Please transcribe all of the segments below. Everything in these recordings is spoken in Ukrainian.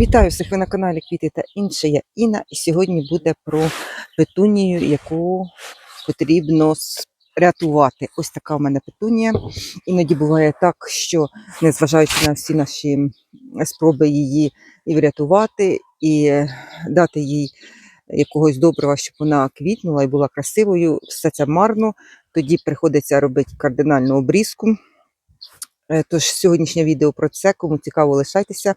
Вітаю всіх ви на каналі Квіти та інше. Я Інна, і сьогодні буде про петунію, яку потрібно рятувати. Ось така в мене петунія. Іноді буває так, що незважаючи на всі наші спроби її і врятувати, і е, дати їй якогось доброго, щоб вона квітнула і була красивою, все це марно. Тоді приходиться робити кардинальну обрізку. Е, Тож сьогоднішнє відео про це. Кому цікаво, лишайтеся.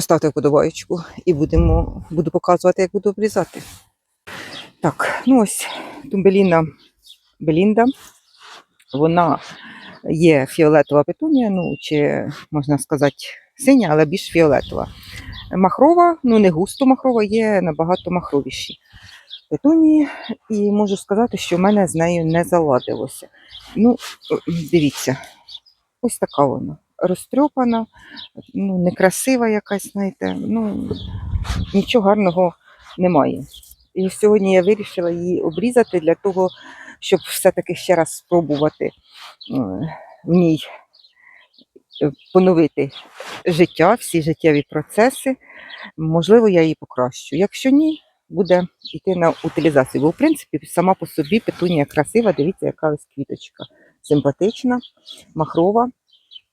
Поставте вподобаєчку і будемо, буду показувати, як буду обрізати. Так, ну ось тумбеліна Белінда. Вона є фіолетова петунія, ну чи можна сказати синя, але більш фіолетова. Махрова, ну не густо махрова, є набагато махровіші петунії. І можу сказати, що в мене з нею не заладилося. Ну, дивіться, ось така вона. Розтрьопана, ну, некрасива якась, знаєте, ну, нічого гарного немає. І сьогодні я вирішила її обрізати для того, щоб все-таки ще раз спробувати е, в ній е, поновити життя, всі життєві процеси. Можливо, я її покращу. Якщо ні, буде йти на утилізацію. Бо, в принципі, сама по собі петунія красива, дивіться, яка ось квіточка. Симпатична, махрова.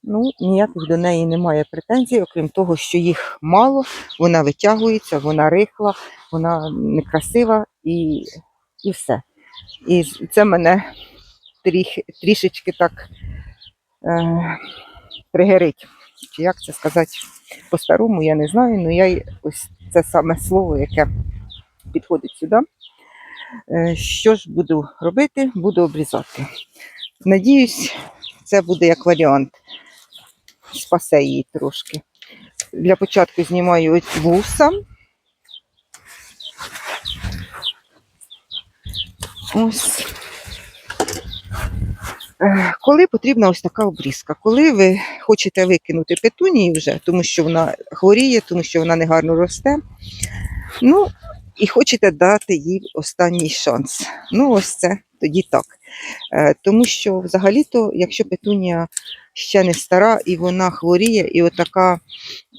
Ну, ніяких до неї немає претензій, окрім того, що їх мало, вона витягується, вона рихла, вона некрасива і, і все. І це мене тріх, трішечки так е, тригерить. Чи як це сказати по-старому, я не знаю, але я ось це саме слово, яке підходить сюди. Е, що ж буду робити? Буду обрізати. Надіюсь, це буде як варіант спасе її трошки. Для початку знімаю вуса. Ось. Е, Коли потрібна ось така обрізка? Коли ви хочете викинути петунії вже, тому що вона хворіє, тому що вона негарно росте. Ну, і хочете дати їй останній шанс. Ну, ось це тоді так. Е, Тому що взагалі-то, якщо петунія ще не стара і вона хворіє, і отака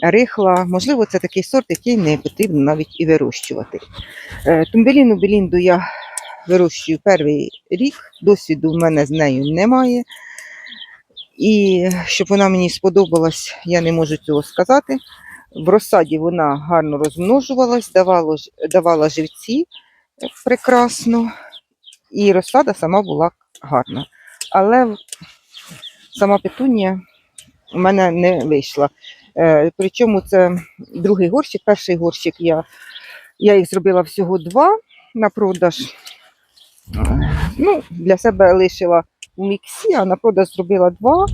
рихла, можливо, це такий сорт, який не потрібно навіть і вирощувати. Е, Тумбеліну Белінду я вирощую перший рік, досвіду в мене з нею немає. І щоб вона мені сподобалась, я не можу цього сказати. В розсаді вона гарно розмножувалась, давала, давала живці прекрасно, і розсада сама була гарна. Але сама петунія у мене не вийшла. Е, причому це другий горщик, перший горщик я, я їх зробила всього два на продаж. Ну, для себе лишила у міксі, а на продаж зробила два.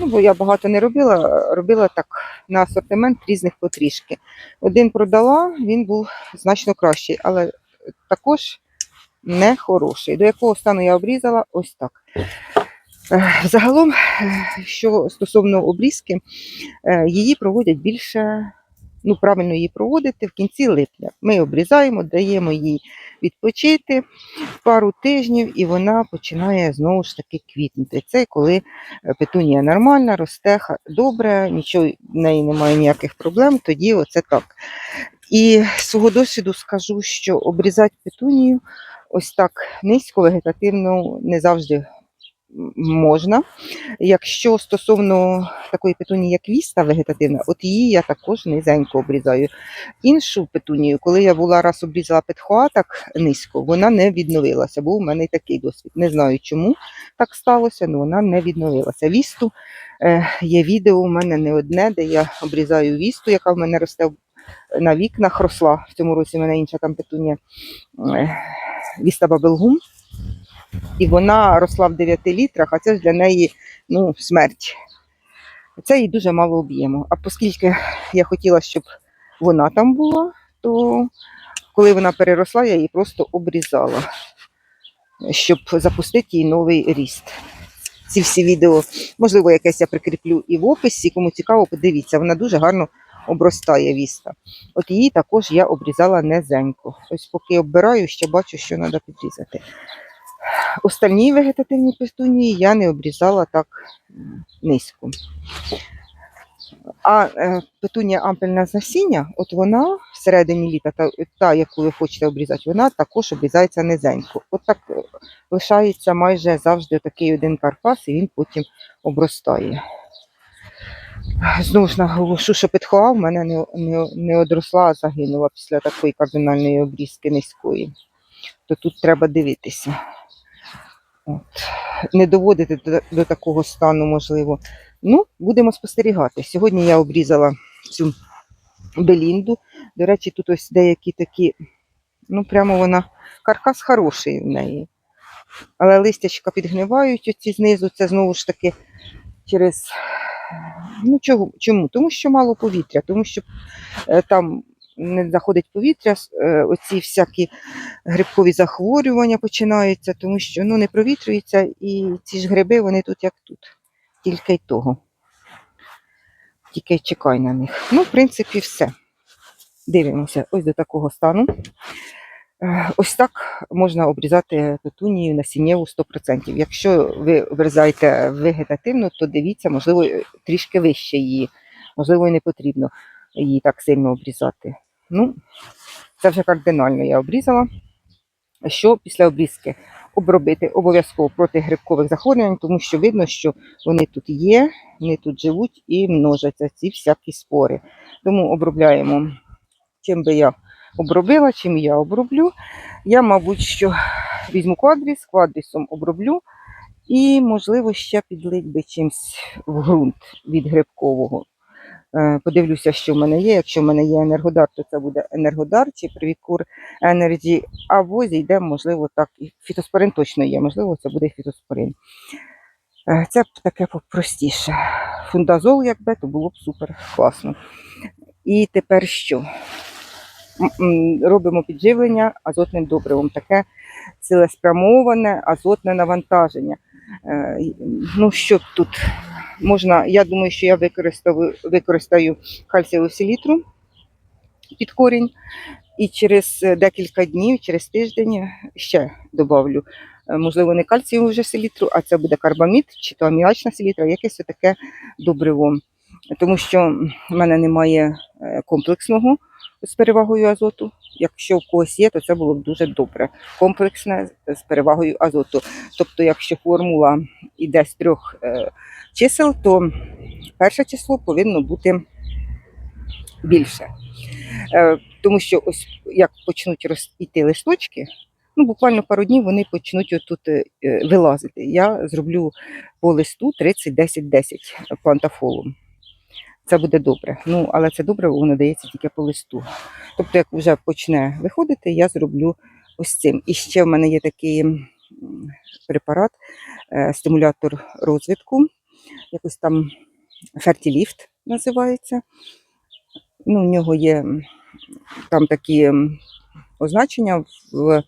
Ну, бо я багато не робила, робила так на асортимент різних потрішки. Один продала, він був значно кращий, але також не хороший. До якого стану я обрізала, ось так. Е, Загалом, е, що стосовно обрізки, е, її проводять більше, ну, правильно її проводити в кінці липня. Ми обрізаємо, даємо їй відпочити пару тижнів, і вона починає знову ж таки квітнути. Це коли петунія нормальна, росте добре, нічого в неї немає ніяких проблем, тоді оце так. І з свого досвіду скажу, що обрізати петунію ось так низько вегетативно не завжди можна. Якщо стосовно такої петунії, як віста вегетативна, от її я також низенько обрізаю. Іншу петунію, коли я була раз обрізала петхоа так низько, вона не відновилася. Був у мене такий досвід. Не знаю, чому так сталося, але вона не відновилася. Вісту е, є відео у мене не одне, де я обрізаю вісту, яка в мене росте на вікнах, росла. В цьому році в мене інша там петунія е, віста бабелгум. І вона росла в 9 літрах, а це ж для неї ну, смерть. Це їй дуже мало об'єму. А оскільки я хотіла, щоб вона там була, то коли вона переросла, я її просто обрізала, щоб запустити їй новий ріст. Ці всі відео, можливо, якесь я прикріплю і в описі. Кому цікаво, подивіться, вона дуже гарно обростає віста. От її також я обрізала низенько. Ось поки оббираю, ще бачу, що треба підрізати. Остальні вегетативні пестунії я не обрізала так низько. А е, петунія ампельна з насіння, от вона всередині літа, та, та, яку ви хочете обрізати, вона також обрізається низенько. От так е, лишається майже завжди такий один каркас, і він потім обростає. Знову ж наголошу, що петхоа в мене не, не, не одросла, а загинула після такої кардинальної обрізки низької. То тут треба дивитися. От. Не доводити до, до такого стану, можливо. Ну, будемо спостерігати. Сьогодні я обрізала цю белінду. До речі, тут ось деякі такі, ну прямо вона, каркас хороший в неї. Але листячка підгнивають оці знизу, це знову ж таки через. Ну чого, чому? Тому що мало повітря, тому що е, там не заходить повітря, е, оці всякі грибкові захворювання починаються, тому що ну, не провітрюється, і ці ж гриби, вони тут як тут. Тільки й того. Тільки чекай на них. Ну, в принципі, все. Дивимося ось до такого стану. Е, Ось так можна обрізати петунію насіннєву 100%. Якщо ви обрізаєте вегетативно, то дивіться, можливо, трішки вище її. Можливо, і не потрібно її так сильно обрізати. Ну, це вже кардинально я обрізала. Що після обрізки? Обробити обов'язково проти грибкових захворювань, тому що видно, що вони тут є, вони тут живуть і множаться ці всякі спори. Тому обробляємо, чим би я обробила, чим я оброблю. Я, мабуть, що візьму квадріс, квадрісом оброблю і, можливо, ще підлить би чимось в ґрунт від грибкового. Е, Подивлюся, що в мене є. Якщо в мене є енергодар, то це буде енергодар чи привікур Energy. Або зійде, можливо, так. Фітоспорин точно є, можливо, це буде фітоспорин. Е, Це таке простіше. Фундазол, якби, то було б супер класно. І тепер що? Робимо підживлення азотним добривом. Таке цілеспрямоване азотне навантаження. Е, Ну, що тут можна, я думаю, що я використаю, використаю кальцієву селітру під корінь. І через декілька днів, через тиждень ще добавлю. Е, Можливо, не кальцієву вже селітру, а це буде карбамід чи то аміачна селітра, якесь таке добриво. Тому що в мене немає е, комплексного з перевагою азоту. Якщо в когось є, то це було б дуже добре. Комплексне з перевагою азоту. Тобто, якщо формула йде з трьох е, чисел, то перше число повинно бути більше. Е, тому що ось як почнуть рости листочки, ну буквально пару днів вони почнуть отут е, е, вилазити. Я зроблю по листу 30-10-10 плантафолом. Це буде добре. Ну, але це добре, воно дається тільки по листу. Тобто, як вже почне виходити, я зроблю ось цим. І ще в мене є такий препарат, е, стимулятор розвитку, якось там фертіліфт називається. Ну, в нього є там такі означення в,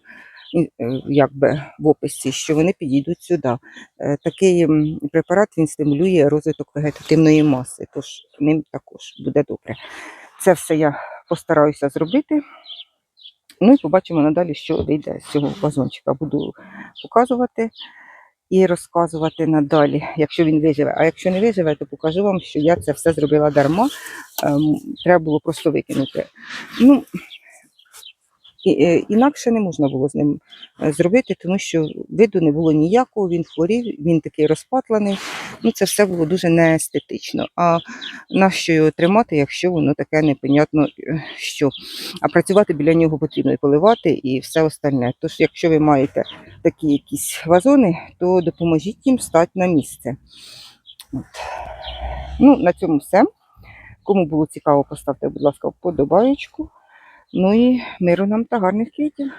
якби, в описі, що вони підійдуть сюди. Е, Такий препарат він стимулює розвиток вегетативної маси, тож ним також буде добре. Це все я постараюся зробити. Ну і побачимо надалі, що вийде з цього вазончика. Буду показувати і розказувати надалі, якщо він виживе. А якщо не виживе, то покажу вам, що я це все зробила дарма. Ем, Треба було просто викинути. Ну, е, інакше не можна було з ним е, зробити, тому що виду не було ніякого, він хворів, він такий розпатлений. Ну, це все було дуже неестетично. А нащо його тримати, якщо воно таке непонятно е, що. А працювати біля нього потрібно і поливати, і все остальне. Тож, якщо ви маєте такі якісь вазони, то допоможіть їм стати на місце. От. Ну, на цьому все. Кому було цікаво, поставте, будь ласка, вподобаєчку. Ну і миру нам та гарних квітів.